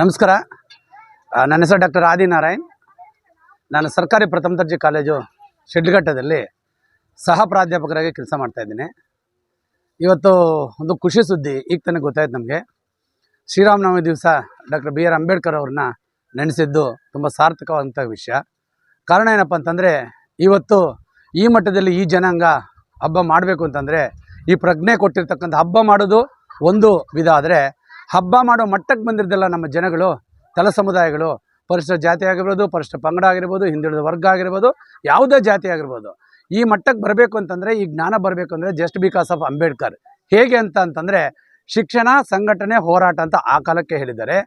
ನಮಸ್ಕಾರ. ನನ್ನ ಹೆಸರು ಡಾಕ್ಟರ್ ಆದಿನಾರಾಯಣ್ ನಾನು ಸರ್ಕಾರಿ ಪ್ರಥಮ ದರ್ಜೆ ಕಾಲೇಜು ಶಿಡ್ಲಘಟ್ಟದಲ್ಲಿ ಸಹ ಪ್ರಾಧ್ಯಾಪಕರಾಗಿ ಕೆಲಸ ಮಾಡ್ತಾಯಿದ್ದೀನಿ ಇವತ್ತು ಒಂದು ಖುಷಿ ಸುದ್ದಿ ಈಗ ತನಕ ಗೊತ್ತಾಯ್ತು ನಮಗೆ. ಶ್ರೀರಾಮನವಮಿ ದಿವಸ ಡಾಕ್ಟರ್ ಬಿ ಆರ್ ಅಂಬೇಡ್ಕರ್ ಅವ್ರನ್ನ ನೆನೆಸಿದ್ದು ತುಂಬ ಸಾರ್ಥಕವಾದಂಥ ವಿಷಯ. ಕಾರಣ ಏನಪ್ಪ ಅಂತಂದರೆ, ಇವತ್ತು ಈ ಮಟ್ಟದಲ್ಲಿ ಈ ಜನಾಂಗ ಹಬ್ಬ ಮಾಡಬೇಕು ಅಂತಂದರೆ, ಈ ಪ್ರಜ್ಞೆ ಕೊಟ್ಟಿರ್ತಕ್ಕಂಥ ಹಬ್ಬ ಮಾಡೋದು ಒಂದು ವಿಧ. ಆದರೆ ಹಬ್ಬ ಮಾಡೋ ಮಟ್ಟಕ್ಕೆ ಬಂದಿರೋದಲ್ಲ ನಮ್ಮ ಜನಗಳು, ತಲ ಸಮುದಾಯಗಳು, ಪರಿಶಿಷ್ಟ ಜಾತಿ ಆಗಿರ್ಬೋದು, ಪರಿಶಿಷ್ಟ ಪಂಗಡ ಆಗಿರ್ಬೋದು, ಹಿಂದುಳಿದ ವರ್ಗ ಆಗಿರ್ಬೋದು, ಯಾವುದೇ ಜಾತಿ ಆಗಿರ್ಬೋದು. ಈ ಮಟ್ಟಕ್ಕೆ ಬರಬೇಕು ಅಂತಂದರೆ, ಈ ಜ್ಞಾನ ಬರಬೇಕು ಅಂದರೆ ಜಸ್ಟ್ ಬಿಕಾಸ್ ಆಫ್ ಅಂಬೇಡ್ಕರ್. ಹೇಗೆ ಅಂತ ಅಂತಂದರೆ, ಶಿಕ್ಷಣ, ಸಂಘಟನೆ, ಹೋರಾಟ ಅಂತ ಆ ಕಾಲಕ್ಕೆ ಹೇಳಿದ್ದಾರೆ.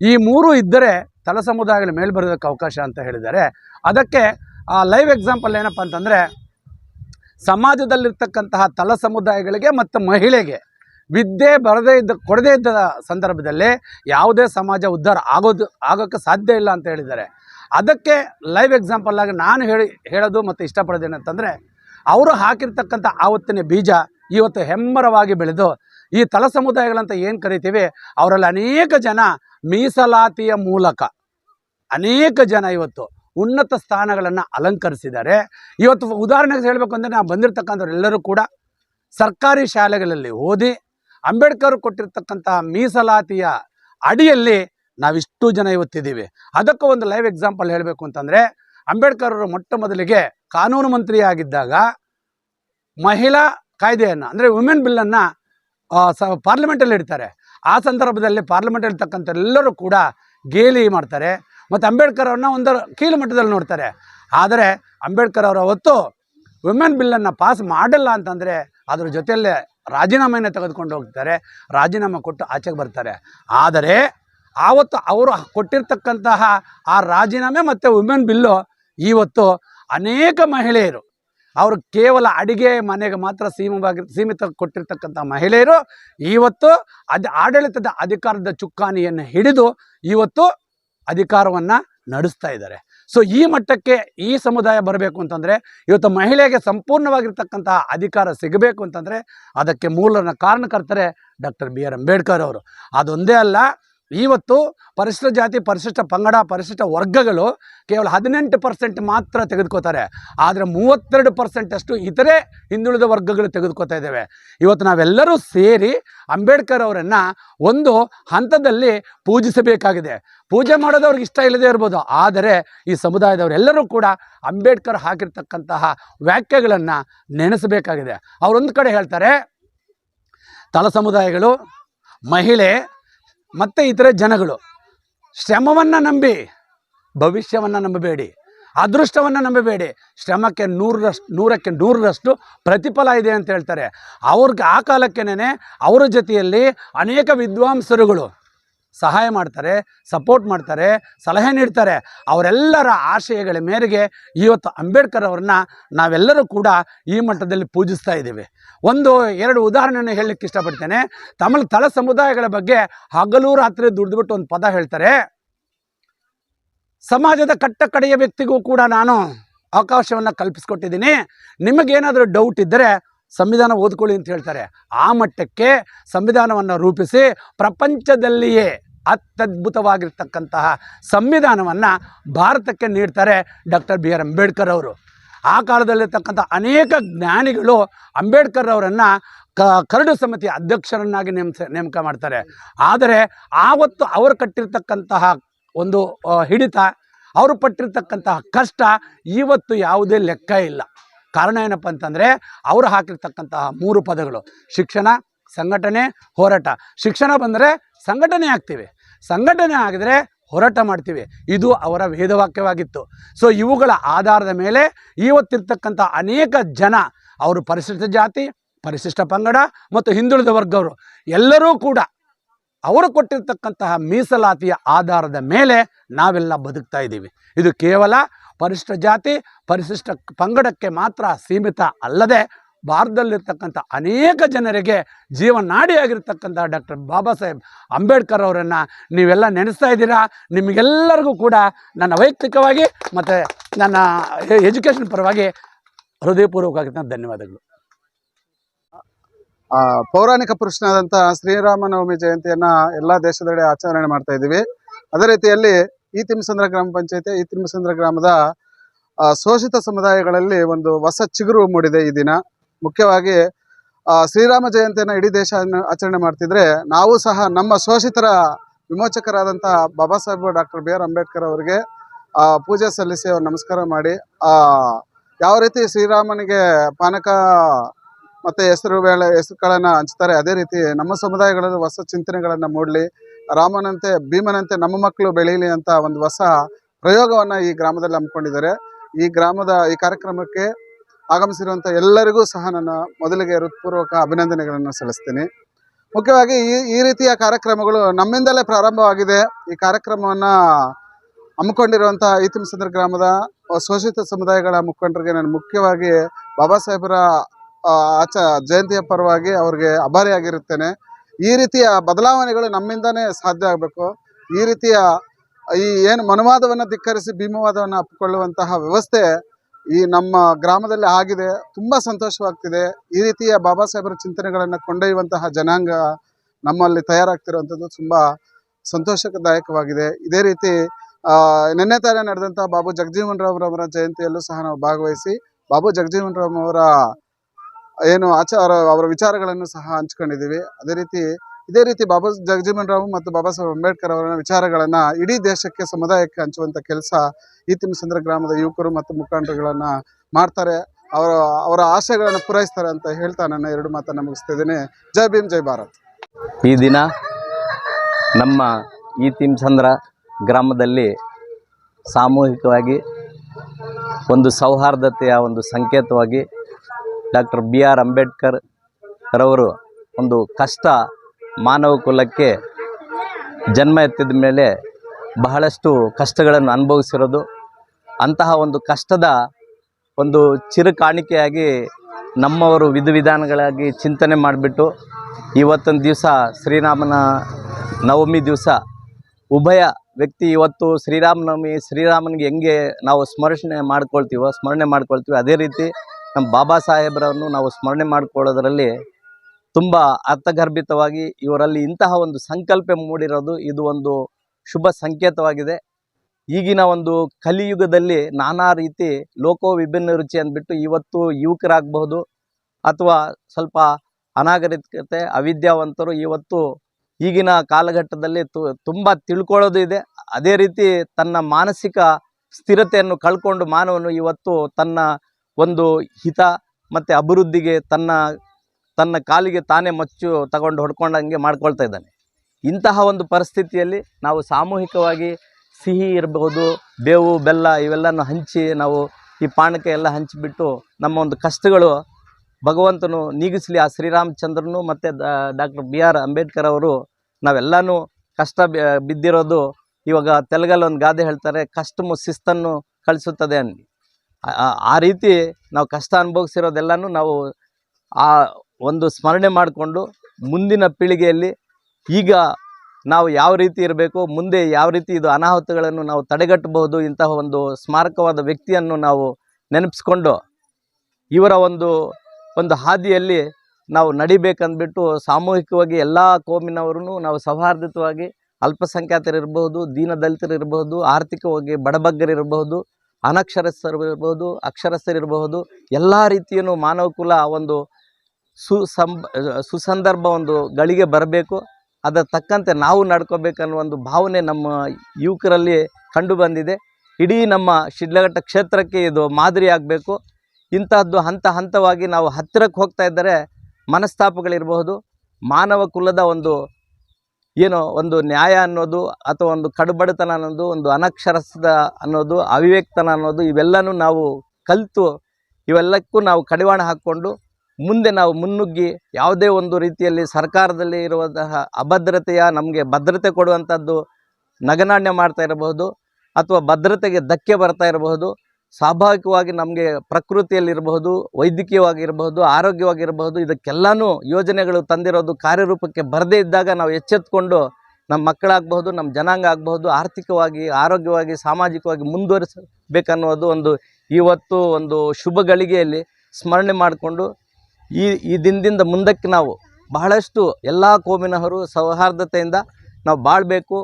ಈ ಮೂರು ಇದ್ದರೆ ತಲ ಸಮುದಾಯಗಳ ಮೇಲೆ ಬರೋದಕ್ಕೆ ಅವಕಾಶ ಅಂತ ಹೇಳಿದ್ದಾರೆ. ಅದಕ್ಕೆ ಆ ಲೈವ್ ಎಕ್ಸಾಂಪಲ್ ಏನಪ್ಪ ಅಂತಂದರೆ, ಸಮಾಜದಲ್ಲಿರ್ತಕ್ಕಂತಹ ತಲ ಸಮುದಾಯಗಳಿಗೆ ಮತ್ತು ಮಹಿಳೆಗೆ ವಿದ್ಯೆ ಬರದೇ ಇದ್ದ, ಕೊಡದೇ ಇದ್ದ ಸಂದರ್ಭದಲ್ಲಿ ಯಾವುದೇ ಸಮಾಜ ಉದ್ಧಾರ ಆಗೋದು ಆಗೋಕ್ಕೆ ಸಾಧ್ಯ ಇಲ್ಲ ಅಂತ ಹೇಳಿದ್ದಾರೆ. ಅದಕ್ಕೆ ಲೈವ್ ಎಕ್ಸಾಂಪಲ್ ಆಗಿ ನಾನು ಹೇಳಿ, ಹೇಳೋದು ಮತ್ತು ಇಷ್ಟಪಡೋದೇನಂತಂದರೆ ಅವರು ಹಾಕಿರ್ತಕ್ಕಂಥ ಆವತ್ತಿನ ಬೀಜ ಇವತ್ತು ಹೆಮ್ಮರವಾಗಿ ಬೆಳೆದು, ಈ ತಲ ಸಮುದಾಯಗಳಂತ ಏನು ಕರಿತೀವಿ, ಅವರಲ್ಲಿ ಅನೇಕ ಜನ ಮೀಸಲಾತಿಯ ಮೂಲಕ, ಅನೇಕ ಜನ ಇವತ್ತು ಉನ್ನತ ಸ್ಥಾನಗಳನ್ನು ಅಲಂಕರಿಸಿದ್ದಾರೆ. ಇವತ್ತು ಉದಾಹರಣೆಗೆ ಹೇಳಬೇಕು ಅಂದರೆ ನಾವು ಬಂದಿರತಕ್ಕಂಥವ್ರೆಲ್ಲರೂ ಕೂಡ ಸರ್ಕಾರಿ ಶಾಲೆಗಳಲ್ಲಿ ಓದಿ ಅಂಬೇಡ್ಕರ್ ಕೊಟ್ಟಿರ್ತಕ್ಕಂತಹ ಮೀಸಲಾತಿಯ ಅಡಿಯಲ್ಲಿ ನಾವಿಷ್ಟು ಜನ ಇವತ್ತಿದ್ದೀವಿ. ಅದಕ್ಕೂ ಒಂದು ಲೈವ್ ಎಕ್ಸಾಂಪಲ್ ಹೇಳಬೇಕು ಅಂತಂದರೆ, ಅಂಬೇಡ್ಕರ್ ಅವರು ಮೊಟ್ಟ ಮೊದಲಿಗೆ ಕಾನೂನು ಮಂತ್ರಿಯಾಗಿದ್ದಾಗ ಮಹಿಳಾ ಕಾಯ್ದೆಯನ್ನು, ಅಂದರೆ ವುಮೆನ್ ಬಿಲ್ಲನ್ನು ಸ ಪಾರ್ಲಿಮೆಂಟಲ್ಲಿ ಇಡ್ತಾರೆ. ಆ ಸಂದರ್ಭದಲ್ಲಿ ಪಾರ್ಲಿಮೆಂಟಲ್ಲಿ ಇರ್ತಕ್ಕಂಥ ಎಲ್ಲರೂ ಕೂಡ ಗೇಲಿ ಮಾಡ್ತಾರೆ. ಮತ್ತು ಅಂಬೇಡ್ಕರ್ ಅವ್ರನ್ನ ಒಂದು ಕೀಳು ಮಟ್ಟದಲ್ಲಿ ನೋಡ್ತಾರೆ. ಆದರೆ ಅಂಬೇಡ್ಕರ್ ಅವರ ಹೊತ್ತು ವುಮೆನ್ ಬಿಲ್ಲನ್ನು ಪಾಸ್ ಮಾಡಲ್ಲ ಅಂತಂದರೆ ಅದ್ರ ಜೊತೆಯಲ್ಲೇ ರಾಜೀನಾಮೆಯನ್ನು ತೆಗೆದುಕೊಂಡು ಹೋಗ್ತಾರೆ ರಾಜೀನಾಮೆ ಕೊಟ್ಟು ಆಚೆಗೆ ಬರ್ತಾರೆ. ಆದರೆ ಆವತ್ತು ಅವರು ಕೊಟ್ಟಿರ್ತಕ್ಕಂತಹ ಆ ರಾಜೀನಾಮೆ ಮತ್ತು ವುಮೆನ್ ಬಿಲ್ಲು ಇವತ್ತು ಅನೇಕ ಮಹಿಳೆಯರು, ಅವರು ಕೇವಲ ಅಡಿಗೆ ಮನೆಗೆ ಮಾತ್ರ ಸೀಮವಾಗಿ, ಸೀಮಿತ ಕೊಟ್ಟಿರ್ತಕ್ಕಂಥ ಮಹಿಳೆಯರು ಇವತ್ತು ಅದು, ಆಡಳಿತದ ಅಧಿಕಾರದ ಚುಕ್ಕಾಣಿಯನ್ನು ಹಿಡಿದು ಇವತ್ತು ಅಧಿಕಾರವನ್ನು ನಡೆಸ್ತಾ ಇದ್ದಾರೆ. ಸೊ ಈ ಮಟ್ಟಕ್ಕೆ ಈ ಸಮುದಾಯ ಬರಬೇಕು ಅಂತಂದರೆ ಇವತ್ತು ಮಹಿಳೆಗೆ ಸಂಪೂರ್ಣವಾಗಿರ್ತಕ್ಕಂತಹ ಅಧಿಕಾರ ಸಿಗಬೇಕು ಅಂತಂದರೆ ಅದಕ್ಕೆ ಮೂಲ ಕಾರಣಕರ್ತರೆ ಡಾಕ್ಟರ್ ಬಿ ಆರ್ ಅಂಬೇಡ್ಕರ್ ಅವರು. ಅದೊಂದೇ ಅಲ್ಲ ಇವತ್ತು ಪರಿಶಿಷ್ಟ ಜಾತಿ, ಪರಿಶಿಷ್ಟ ಪಂಗಡ, ಪರಿಶಿಷ್ಟ ವರ್ಗಗಳು ಕೇವಲ ಹದಿನೆಂಟು ಪರ್ಸೆಂಟ್ ಮಾತ್ರ ತೆಗೆದುಕೋತಾರೆ ಆದರೆ ಮೂವತ್ತೆರಡು ಪರ್ಸೆಂಟ್ ಅಷ್ಟು ಇತರೆ ಹಿಂದುಳಿದ ವರ್ಗಗಳು ತೆಗೆದುಕೋತಾ ಇದ್ದೇವೆ. ಇವತ್ತು ನಾವೆಲ್ಲರೂ ಸೇರಿ ಅಂಬೇಡ್ಕರ್ ಅವರನ್ನು ಒಂದು ಹಂತದಲ್ಲಿ ಪೂಜಿಸಬೇಕಾಗಿದೆ. ಪೂಜೆ ಮಾಡೋದು ಅವ್ರಿಗೆ ಇಷ್ಟ ಇಲ್ಲದೆ ಇರ್ಬೋದು. ಆದರೆ ಈ ಸಮುದಾಯದವರೆಲ್ಲರೂ ಕೂಡ ಅಂಬೇಡ್ಕರ್ ಹಾಕಿರ್ತಕ್ಕಂತಹ ವ್ಯಾಖ್ಯೆಗಳನ್ನು ನೆನೆಸಬೇಕಾಗಿದೆ. ಅವರೊಂದು ಕಡೆ ಹೇಳ್ತಾರೆ, ತಳ ಸಮುದಾಯಗಳು, ಮಹಿಳೆ ಮತ್ತು ಇತರೆ ಜನಗಳು. ಶ್ರಮವನ್ನು ನಂಬಿ, ಭವಿಷ್ಯವನ್ನು ನಂಬಬೇಡಿ, ಅದೃಷ್ಟವನ್ನು ನಂಬಬೇಡಿ. ಶ್ರಮಕ್ಕೆ ನೂರರಷ್ಟು, ನೂರಕ್ಕೆ ನೂರರಷ್ಟು ಪ್ರತಿಫಲ ಇದೆ ಅಂತ ಹೇಳ್ತಾರೆ. ಅವ್ರಿಗೆ ಆ ಕಾಲಕ್ಕೇನೆ ಅವರ ಜೊತೆಯಲ್ಲಿ ಅನೇಕ ವಿದ್ವಾಂಸರುಗಳು ಸಹಾಯ ಮಾಡ್ತಾರೆ ಸಪೋರ್ಟ್ ಮಾಡ್ತಾರೆ, ಸಲಹೆ ನೀಡ್ತಾರೆ. ಅವರೆಲ್ಲರ ಆಶಯಗಳ ಮೇರೆಗೆ ಇವತ್ತು ಅಂಬೇಡ್ಕರ್ ಅವ್ರನ್ನ ನಾವೆಲ್ಲರೂ ಕೂಡ ಈ ಮಟ್ಟದಲ್ಲಿ ಪೂಜಿಸ್ತಾ ಇದ್ದೀವಿ. ಒಂದು, ಎರಡು ಉದಾಹರಣೆಯನ್ನು ಹೇಳಲಿಕ್ಕೆ ಇಷ್ಟಪಡ್ತೇನೆ. ತಮಿಳು ತಳ ಸಮುದಾಯಗಳ ಬಗ್ಗೆ ಹಗಲು ರಾತ್ರಿ ದುಡಿದ್ಬಿಟ್ಟು ಒಂದು ಪದ ಹೇಳ್ತಾರೆ. ಸಮಾಜದ ಕಟ್ಟ ಕಡೆಯ ವ್ಯಕ್ತಿಗೂ ಕೂಡ ನಾನು ಅವಕಾಶವನ್ನು ಕಲ್ಪಿಸ್ಕೊಟ್ಟಿದ್ದೀನಿ. ನಿಮಗೇನಾದರೂ ಡೌಟ್ ಇದ್ದರೆ ಸಂವಿಧಾನ ಓದ್ಕೊಳ್ಳಿ ಅಂತ ಹೇಳ್ತಾರೆ. ಆ ಮಟ್ಟಕ್ಕೆ ಸಂವಿಧಾನವನ್ನು ರೂಪಿಸಿ ಪ್ರಪಂಚದಲ್ಲಿಯೇ ಅತ್ಯದ್ಭುತವಾಗಿರ್ತಕ್ಕಂತಹ ಸಂವಿಧಾನವನ್ನು ಭಾರತಕ್ಕೆ ನೀಡ್ತಾರೆ ಡಾಕ್ಟರ್ ಬಿ ಆರ್ ಅಂಬೇಡ್ಕರ್ ಅವರು. ಆ ಕಾಲದಲ್ಲಿರ್ತಕ್ಕಂಥ ಅನೇಕ ಜ್ಞಾನಿಗಳು ಅಂಬೇಡ್ಕರ್ ಅವರನ್ನು ಕ, ಕರಡು ಸಮಿತಿಯ ಅಧ್ಯಕ್ಷರನ್ನಾಗಿ ನೇಮಿಸ, ನೇಮಕ ಮಾಡ್ತಾರೆ. ಆದರೆ ಆವತ್ತು ಅವರು ಕಟ್ಟಿರ್ತಕ್ಕಂತಹ ಒಂದು ಹಿಡಿತ, ಅವರು ಪಟ್ಟಿರ್ತಕ್ಕಂತಹ ಕಷ್ಟ ಇವತ್ತು ಯಾವುದೇ ಲೆಕ್ಕ ಇಲ್ಲ. ಕಾರಣ ಏನಪ್ಪ ಅಂತಂದರೆ ಅವರು ಹಾಕಿರ್ತಕ್ಕಂತಹ ಮೂರು ಪದಗಳು, ಶಿಕ್ಷಣ, ಸಂಘಟನೆ, ಹೋರಾಟ. ಶಿಕ್ಷಣ ಬಂದರೆ ಸಂಘಟನೆ ಆಗ್ತೀವಿ. ಸಂಘಟನೆ ಆಗಿದರೆ ಹೋರಾಟ ಮಾಡ್ತೀವಿ. ಇದು ಅವರ ವೇದವಾಕ್ಯವಾಗಿತ್ತು. ಸೊ ಇವುಗಳ ಆಧಾರದ ಮೇಲೆ ಇವತ್ತಿರ್ತಕ್ಕಂಥ ಅನೇಕ ಜನ ಅವರು ಪರಿಶಿಷ್ಟ ಜಾತಿ, ಪರಿಶಿಷ್ಟ ಪಂಗಡ ಮತ್ತು ಹಿಂದುಳಿದ ವರ್ಗವರು ಎಲ್ಲರೂ ಕೂಡ ಅವರು ಕೊಟ್ಟಿರ್ತಕ್ಕಂತಹ ಮೀಸಲಾತಿಯ ಆಧಾರದ ಮೇಲೆ ನಾವೆಲ್ಲ ಬದುಕ್ತಾ ಇದ್ದೀವಿ. ಇದು ಕೇವಲ ಪರಿಶಿಷ್ಟ ಜಾತಿ ಪರಿಶಿಷ್ಟ ಪಂಗಡಕ್ಕೆ ಮಾತ್ರ ಸೀಮಿತ ಅಲ್ಲದೆ ಭಾರತದಲ್ಲಿರ್ತಕ್ಕಂಥ ಅನೇಕ ಜನರಿಗೆ ಜೀವನಾಡಿಯಾಗಿರ್ತಕ್ಕಂಥ ಡಾಕ್ಟರ್ ಬಾಬಾ ಸಾಹೇಬ್ ಅಂಬೇಡ್ಕರ್ ಅವರನ್ನು ನೀವೆಲ್ಲ ನೆನೆಸ್ತಾ ಇದ್ದೀರಾ? ನಿಮಗೆಲ್ಲರಿಗೂ ಕೂಡ ನನ್ನ ವೈಯಕ್ತಿಕವಾಗಿ ಮತ್ತು ನನ್ನ ಎಜುಕೇಷನ್ ಪರವಾಗಿ ಹೃದಯಪೂರ್ವಕವಾಗಿ ಧನ್ಯವಾದಗಳು. ಆ, ಪೌರಾಣಿಕ ಪುರುಷನಾದಂಥ ಶ್ರೀರಾಮನವಮಿ ಜಯಂತಿಯನ್ನ ಎಲ್ಲ ದೇಶದೆಡೆ ಆಚರಣೆ ಮಾಡ್ತಾ ಇದ್ದೀವಿ. ಅದೇ ರೀತಿಯಲ್ಲಿ ಈ ತಿಮ್ಮಸಂದ್ರ ಗ್ರಾಮ ಪಂಚಾಯತಿ ಈ ತಿಮ್ಮಸಂದ್ರ ಗ್ರಾಮದ ಶೋಷಿತ ಸಮುದಾಯಗಳಲ್ಲಿ ಒಂದು ಹೊಸ ಚಿಗುರು ಮೂಡಿದೆ ಈ ದಿನ. ಮುಖ್ಯವಾಗಿ ಶ್ರೀರಾಮ ಜಯಂತಿಯನ್ನು ಇಡೀ ದೇಶ ಆಚರಣೆ ಮಾಡ್ತಿದ್ರೆ ನಾವು ಸಹ ನಮ್ಮ ಶೋಷಿತರ ವಿಮೋಚಕರಾದಂಥ Baba Saheb doctor B R Ambedkar ಅವರಿಗೆ ಆ, ಪೂಜೆ ಸಲ್ಲಿಸಿ ಅವ್ರು ನಮಸ್ಕಾರ ಮಾಡಿ ಯಾವ ರೀತಿ ಶ್ರೀರಾಮನಿಗೆ ಪಾನಕ ಮತ್ತೆ ಹೆಸರು ಬೇಳೆ ಹೆಸರುಗಳನ್ನು ಹಂಚ್ತಾರೆ ಅದೇ ರೀತಿ ನಮ್ಮ ಸಮುದಾಯಗಳಲ್ಲಿ ಹೊಸ ಚಿಂತನೆಗಳನ್ನು ಮೂಡಲಿ. ರಾಮನಂತೆ, ಭೀಮನಂತೆ ನಮ್ಮ ಮಕ್ಕಳು ಬೆಳೀಲಿ ಅಂತ ಒಂದು ಹೊಸ ಪ್ರಯೋಗವನ್ನು ಈ ಗ್ರಾಮದಲ್ಲಿ ಹಮ್ಮಿಕೊಂಡಿದ್ದಾರೆ. ಈ ಗ್ರಾಮದ ಈ ಕಾರ್ಯಕ್ರಮಕ್ಕೆ ಆಗಮಿಸಿರುವಂಥ ಎಲ್ಲರಿಗೂ ಸಹ ನನ್ನ ಮೊದಲಿಗೆ ಹೃತ್ಪೂರ್ವಕ ಅಭಿನಂದನೆಗಳನ್ನು ಸಲ್ಲಿಸ್ತೀನಿ. ಮುಖ್ಯವಾಗಿ ಈ ಈ ರೀತಿಯ ಕಾರ್ಯಕ್ರಮಗಳು ನಮ್ಮಿಂದಲೇ ಪ್ರಾರಂಭವಾಗಿದೆ. ಈ ಕಾರ್ಯಕ್ರಮವನ್ನು ಹಮ್ಮಿಕೊಂಡಿರುವಂಥ ಈತಿಮಸಂದ್ರ ಗ್ರಾಮದ ಶೋಷಿತ ಸಮುದಾಯಗಳ ಮುಖಂಡರಿಗೆ ನಾನು ಮುಖ್ಯವಾಗಿ ಬಾಬಾ ಸಾಹೇಬರ ಆಚ ಜಯಂತಿಯ ಪರವಾಗಿ ಅವ್ರಿಗೆ ಆಭಾರಿಯಾಗಿರುತ್ತೇನೆ. ಈ ರೀತಿಯ ಬದಲಾವಣೆಗಳು ನಮ್ಮಿಂದನೇ ಸಾಧ್ಯ ಆಗಬೇಕು. ಈ ರೀತಿಯ ಈ ಏನು ಮನುವಾದವನ್ನು ಧಿಕ್ಕರಿಸಿ ಭೀಮವಾದವನ್ನು ಅಪ್ಪಿಕೊಳ್ಳುವಂತಹ ವ್ಯವಸ್ಥೆ ಈ ನಮ್ಮ ಗ್ರಾಮದಲ್ಲಿ ಆಗಿದೆ. ತುಂಬ ಸಂತೋಷವಾಗ್ತಿದೆ. ಈ ರೀತಿಯ ಬಾಬಾ ಸಾಹೇಬರ ಚಿಂತನೆಗಳನ್ನು ಕೊಂಡೊಯ್ಯುವಂತಹ ಜನಾಂಗ ನಮ್ಮಲ್ಲಿ ತಯಾರಾಗ್ತಿರುವಂಥದ್ದು ತುಂಬ ಸಂತೋಷದಾಯಕವಾಗಿದೆ. ಇದೇ ರೀತಿ ನಿನ್ನೆ ತಾನೇ ನಡೆದಂತಹ ಬಾಬು ಜಗಜೀವನ್ ರಾವ್ ಅವರ ಜಯಂತಿಯಲ್ಲೂ ಸಹ ನಾವು ಭಾಗವಹಿಸಿ, ಬಾಬು ಜಗಜೀವನ್ ರಾಮ್ ಅವರ ಏನು ಆಚಾರ ಅವರ ವಿಚಾರಗಳನ್ನು ಸಹ ಹಂಚ್ಕೊಂಡಿದ್ದೀವಿ. ಅದೇ ರೀತಿ, ಇದೇ ರೀತಿ ಬಾಬಾ ಜಗಜೀವನ್ ರಾವ್ ಮತ್ತು ಬಾಬಾ ಸಾಹೇಬ್ ಅಂಬೇಡ್ಕರ್ ಅವರ ವಿಚಾರಗಳನ್ನು ಇಡೀ ದೇಶಕ್ಕೆ, ಸಮುದಾಯಕ್ಕೆ ಹಂಚುವಂಥ ಕೆಲಸ ಈ ತಿಮ್ಮಸಂದ್ರ ಗ್ರಾಮದ ಯುವಕರು ಮತ್ತು ಮುಖಂಡರುಗಳನ್ನ ಮಾಡ್ತಾರೆ. ಅವರ ಅವರ ಆಶಯಗಳನ್ನು ಪೂರೈಸ್ತಾರೆ ಅಂತ ಹೇಳ್ತಾ ನನ್ನ ಎರಡು ಮಾತನ್ನು ಮುಗಿಸ್ತಾ ಇದ್ದೀನಿ ಜೈ ಭೀಮ್, ಜೈ ಭಾರತ್. ಈ ದಿನ ನಮ್ಮ ಈ ತಿಮ್ಸಂದ್ರ ಗ್ರಾಮದಲ್ಲಿ ಸಾಮೂಹಿಕವಾಗಿ ಒಂದು ಸೌಹಾರ್ದತೆಯ ಒಂದು ಸಂಕೇತವಾಗಿ ಡಾಕ್ಟರ್ ಬಿ ಆರ್ ಅಂಬೇಡ್ಕರ್ ರವರು ಒಂದು ಕಷ್ಟ ಮಾನವ ಕುಲಕ್ಕೆ ಜನ್ಮ ಎತ್ತಿದ ಮೇಲೆ ಬಹಳಷ್ಟು ಕಷ್ಟಗಳನ್ನು ಅನುಭವಿಸಿರೋದು. ಅಂತಹ ಒಂದು ಕಷ್ಟದ ಒಂದು ಚಿರು ಕಾಣಿಕೆಯಾಗಿ ನಮ್ಮವರು ವಿಧಿವಿಧಾನಗಳಾಗಿ ಚಿಂತನೆ ಮಾಡಿಬಿಟ್ಟು ಇವತ್ತೊಂದು ದಿವಸ ಶ್ರೀರಾಮನ ನವಮಿ ದಿವಸ ಉಭಯ ವ್ಯಕ್ತಿ ಇವತ್ತು ಶ್ರೀರಾಮನವಮಿ ಶ್ರೀರಾಮನಿಗೆ ಹೆಂಗೆ ನಾವು ಸ್ಮರಣೆ ಮಾಡ್ಕೊಳ್ತೀವೋ, ಸ್ಮರಣೆ ಮಾಡ್ಕೊಳ್ತೀವಿ ಅದೇ ರೀತಿ ನಮ್ಮ ಬಾಬಾ ಸಾಹೇಬರನ್ನು ನಾವು ಸ್ಮರಣೆ ಮಾಡ್ಕೊಳ್ಳೋದರಲ್ಲಿ ತುಂಬ ಅರ್ಥಗರ್ಭಿತವಾಗಿ ಇವರಲ್ಲಿ ಇಂತಹ ಒಂದು ಸಂಕಲ್ಪ ಮೂಡಿರೋದು ಇದು ಒಂದು ಶುಭ ಸಂಕೇತವಾಗಿದೆ. ಈಗಿನ ಒಂದು ಕಲಿಯುಗದಲ್ಲಿ ನಾನಾ ರೀತಿ ಲೋಕೋ ವಿಭಿನ್ನ ರುಚಿ ಅಂದ್ಬಿಟ್ಟು ಇವತ್ತು ಯುವಕರಾಗಬಹುದು ಅಥವಾ ಸ್ವಲ್ಪ ಅನಾಗರಿಕತೆ, ಅವಿದ್ಯಾವಂತರು ಇವತ್ತು ಈಗಿನ ಕಾಲಘಟ್ಟದಲ್ಲಿ ತುಂಬ ತಿಳ್ಕೊಳ್ಳೋದು ಇದೆ. ಅದೇ ರೀತಿ ತನ್ನ ಮಾನಸಿಕ ಸ್ಥಿರತೆಯನ್ನು ಕಳ್ಕೊಂಡು ಮಾನವನು ಇವತ್ತು ತನ್ನ ಒಂದು ಹಿತ ಮತ್ತು ಅಭಿವೃದ್ಧಿಗೆ ತನ್ನ ತನ್ನ ಕಾಲಿಗೆ ತಾನೇ ಮಚ್ಚು ತಗೊಂಡು ಹೊಡ್ಕೊಂಡಂಗೆ ಮಾಡ್ಕೊಳ್ತಾ ಇದ್ದಾನೆ. ಇಂತಹ ಒಂದು ಪರಿಸ್ಥಿತಿಯಲ್ಲಿ ನಾವು ಸಾಮೂಹಿಕವಾಗಿ ಸಿಹಿ ಇರಬಹುದು ಬೇವು, ಬೆಲ್ಲ ಇವೆಲ್ಲನೂ ಹಂಚಿ ನಾವು ಈ ಪಾಣಕ ಎಲ್ಲ ಹಂಚಿಬಿಟ್ಟು ನಮ್ಮ ಒಂದು ಕಷ್ಟಗಳು ಭಗವಂತನು ನೀಗಿಸಲಿ, ಆ ಶ್ರೀರಾಮಚಂದ್ರನು ಮತ್ತು ಡಾಕ್ಟರ್ ಬಿ ಆರ್ ಅಂಬೇಡ್ಕರ್ ಅವರು ನಾವೆಲ್ಲನೂ ಕಷ್ಟ ಬಿದ್ದಿರೋದು ಇವಾಗ ತೆಲುಗಲ್ಲಿ ಒಂದು ಗಾದೆ ಹೇಳ್ತಾರೆ ಕಷ್ಟಮು ಶಿಸ್ತನ್ನು ಕಳಿಸುತ್ತದೆ ಅನ್ನಿ ಆ- ರೀತಿ ನಾವು ಕಷ್ಟ ಅನುಭವಿಸಿರೋದೆಲ್ಲನೂ ನಾವು ಆ ಒಂದು ಸ್ಮರಣೆ ಮಾಡಿಕೊಂಡು ಮುಂದಿನ ಪೀಳಿಗೆಯಲ್ಲಿ ಈಗ ನಾವು ಯಾವ ರೀತಿ ಇರಬೇಕು, ಮುಂದೆ ಯಾವ ರೀತಿ ಇದು ಅನಾಹುತಗಳನ್ನು ನಾವು ತಡೆಗಟ್ಟಬಹುದು, ಇಂತಹ ಒಂದು ಸ್ಮಾರಕವಾದ ವ್ಯಕ್ತಿಯನ್ನು ನಾವು ನೆನಪಿಸ್ಕೊಂಡು ಇವರ ಒಂದು ಒಂದು ಹಾದಿಯಲ್ಲಿ ನಾವು ನಡಿಬೇಕಂದ್ಬಿಟ್ಟು ಸಾಮೂಹಿಕವಾಗಿ ಎಲ್ಲ ಕೋಮಿನವರು ನಾವು ಸೌಹಾರ್ದಿತವಾಗಿ ಅಲ್ಪಸಂಖ್ಯಾತರಿರ್ಬೋದು ದೀನ ಇರಬಹುದು ಆರ್ಥಿಕವಾಗಿ ಬಡಬಗ್ಗರಿರಬಹುದು ಅನಕ್ಷರಸ್ಥರು ಇರ್ಬೋದು ಅಕ್ಷರಸ್ಥರಿರಬಹುದು ಎಲ್ಲ ರೀತಿಯನ್ನು ಮಾನವಕುಲ ಒಂದು ಸುಸಂ ಸುಸಂದರ್ಭ ಒಂದು ಗಳಿಗೆ ಬರಬೇಕು. ಅದರ ತಕ್ಕಂತೆ ನಾವು ನಡ್ಕೋಬೇಕನ್ನೋ ಒಂದು ಭಾವನೆ ನಮ್ಮ ಯುವಕರಲ್ಲಿ ಕಂಡು ಬಂದಿದೆ ಇಡೀ ನಮ್ಮ ಶಿಡ್ಲಘಟ್ಟ ಕ್ಷೇತ್ರಕ್ಕೆ ಇದು ಮಾದರಿ ಆಗಬೇಕು. ಹಂತ ಹಂತವಾಗಿ ನಾವು ಹತ್ತಿರಕ್ಕೆ ಹೋಗ್ತಾ ಇದ್ದರೆ ಮನಸ್ತಾಪಗಳಿರಬಹುದು ಮಾನವ ಕುಲದ ಒಂದು ಏನೋ ಒಂದು ನ್ಯಾಯ ಅನ್ನೋದು ಅಥವಾ ಒಂದು ಕಡುಬಡತನ ಅನ್ನೋದು, ಒಂದು ಅನಕ್ಷರಸ್ಥ ಅನ್ನೋದು ಅವಿವೇಕ್ತನ ಅನ್ನೋದು ಇವೆಲ್ಲನೂ ನಾವು ಕಲಿತು ಇವೆಲ್ಲಕ್ಕೂ ನಾವು ಕಡಿವಾಣ ಹಾಕ್ಕೊಂಡು ಮುಂದೆ ನಾವು ಮುನ್ನುಗ್ಗಿ ಯಾವುದೇ ಒಂದು ರೀತಿಯಲ್ಲಿ ಸರ್ಕಾರದಲ್ಲಿ ಇರುವಂತಹ ಅಭದ್ರತೆಯ ನಮಗೆ ಭದ್ರತೆ ಕೊಡುವಂಥದ್ದು ನಗನಾಣ್ಯ ಮಾಡ್ತಾ ಇರಬಹುದು ಅಥವಾ ಭದ್ರತೆಗೆ ಧಕ್ಕೆ ಬರ್ತಾ ಇರಬಹುದು. ಸ್ವಾಭಾವಿಕವಾಗಿ ನಮಗೆ ಪ್ರಕೃತಿಯಲ್ಲಿರಬಹುದು, ವೈದ್ಯಕೀಯವಾಗಿರಬಹುದು, ಆರೋಗ್ಯವಾಗಿರಬಹುದು, ಇದಕ್ಕೆಲ್ಲನೂ ಯೋಜನೆಗಳು ತಂದಿರೋದು ಕಾರ್ಯರೂಪಕ್ಕೆ ಬರದೇ ಇದ್ದಾಗ ನಾವು ಎಚ್ಚೆತ್ಕೊಂಡು ನಮ್ಮ ಮಕ್ಕಳಾಗಬಹುದು ನಮ್ಮ ಜನಾಂಗ ಆಗಬಹುದು, ಆರ್ಥಿಕವಾಗಿ, ಆರೋಗ್ಯವಾಗಿ, ಸಾಮಾಜಿಕವಾಗಿ ಮುಂದುವರಿಸಬೇಕನ್ನುವುದು ಒಂದು ಇವತ್ತು ಒಂದು ಶುಭ ಗಳಿಗೆಯಲ್ಲಿ ಸ್ಮರಣೆ ಮಾಡಿಕೊಂಡು ಈ ಈ ದಿನದಿಂದ ಮುಂದಕ್ಕೆ ನಾವು ಬಹಳಷ್ಟು ಎಲ್ಲ ಕೋಮಿನವರು ಸೌಹಾರ್ದತೆಯಿಂದ ನಾವು ಬಾಳಬೇಕು.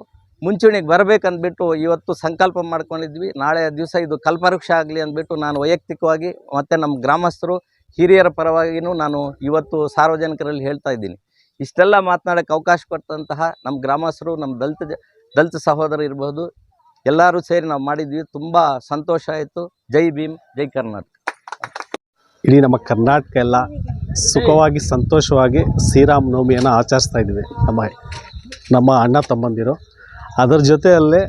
ಮುಂಚೂಣಿಗೆ ಬರಬೇಕಂದ್ಬಿಟ್ಟು ಇವತ್ತು ಸಂಕಲ್ಪ ಮಾಡ್ಕೊಂಡಿದ್ವಿ. ನಾಳೆ ದಿವಸ ಇದು ಕಲ್ಪವೃಕ್ಷ ಆಗಲಿ ಅಂದ್ಬಿಟ್ಟು ನಾನು ವೈಯಕ್ತಿಕವಾಗಿ ಮತ್ತು ನಮ್ಮ ಗ್ರಾಮಸ್ಥರು ಹಿರಿಯರ ಪರವಾಗಿಯೂ ನಾನು ಇವತ್ತು ಸಾರ್ವಜನಿಕರಲ್ಲಿ ಹೇಳ್ತಾ ಇದ್ದೀನಿ. ಇಷ್ಟೆಲ್ಲ ಮಾತನಾಡೋಕ್ಕೆ ಅವಕಾಶ ಕೊಟ್ಟಂತಹ ನಮ್ಮ ಗ್ರಾಮಸ್ಥರು, ನಮ್ಮ ದಲಿತ ದಲಿತ ಸಹೋದರ ಇರಬಹುದು ಎಲ್ಲರೂ ಸೇರಿ ನಾವು ಮಾಡಿದ್ವಿ. ತುಂಬ ಸಂತೋಷ ಆಯಿತು. ಜೈ ಭೀಮ್, ಜೈ ಕರ್ನಾಟಕ. ಇಡೀ ನಮ್ಮ ಕರ್ನಾಟಕ ಎಲ್ಲ ಸುಖವಾಗಿ, ಸಂತೋಷವಾಗಿ ಶ್ರೀರಾಮನವಮಿಯನ್ನು ಆಚರಿಸ್ತಾ ಇದ್ದೀವಿ. ನಮ್ಮ ನಮ್ಮ ಅಣ್ಣ ತಮ್ಮಂದಿರು. ಅದರ ಜೊತೆಯಲ್ಲೇ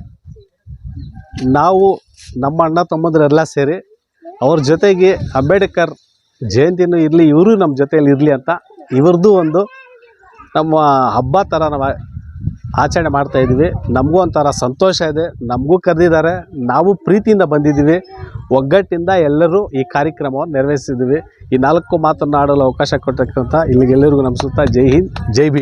ನಾವು ನಮ್ಮ ಅಣ್ಣ ತಮ್ಮಂದಿರೆಲ್ಲ ಸೇರಿ ಅವ್ರ ಜೊತೆಗೆ ಅಂಬೇಡ್ಕರ್ ಜಯಂತಿನೂ ಇರಲಿ, ಇವರು ನಮ್ಮ ಜೊತೆಯಲ್ಲಿ ಇರಲಿ ಅಂತ ಇವ್ರದ್ದು ಒಂದು ನಮ್ಮ ಹಬ್ಬ ಥರ ನಾವು ಆಚರಣೆ ಮಾಡ್ತಾ ಇದ್ದೀವಿ. ನಮಗೂ ಒಂಥರ ಸಂತೋಷ ಇದೆ. ನಮಗೂ ಕರೆದಿದ್ದಾರೆ. ನಾವು ಪ್ರೀತಿಯಿಂದ ಬಂದಿದ್ದೀವಿ. ಒಗ್ಗಟ್ಟಿಂದ ಎಲ್ಲರೂ ಈ ಕಾರ್ಯಕ್ರಮವನ್ನು ನೆರವೇರಿಸಿದ್ದೀವಿ. ಈ ನಾಲ್ಕು ಮಾತನಾಡಲು ಅವಕಾಶ ಕೊಟ್ಟಕ್ಕಂಥ ಇಲ್ಲಿಗೆಲ್ಲರಿಗೂ ನಮ್ಮ ಸುತ್ತ ಜೈ ಹಿಂದ್, ಜೈ ಭೀಮ್.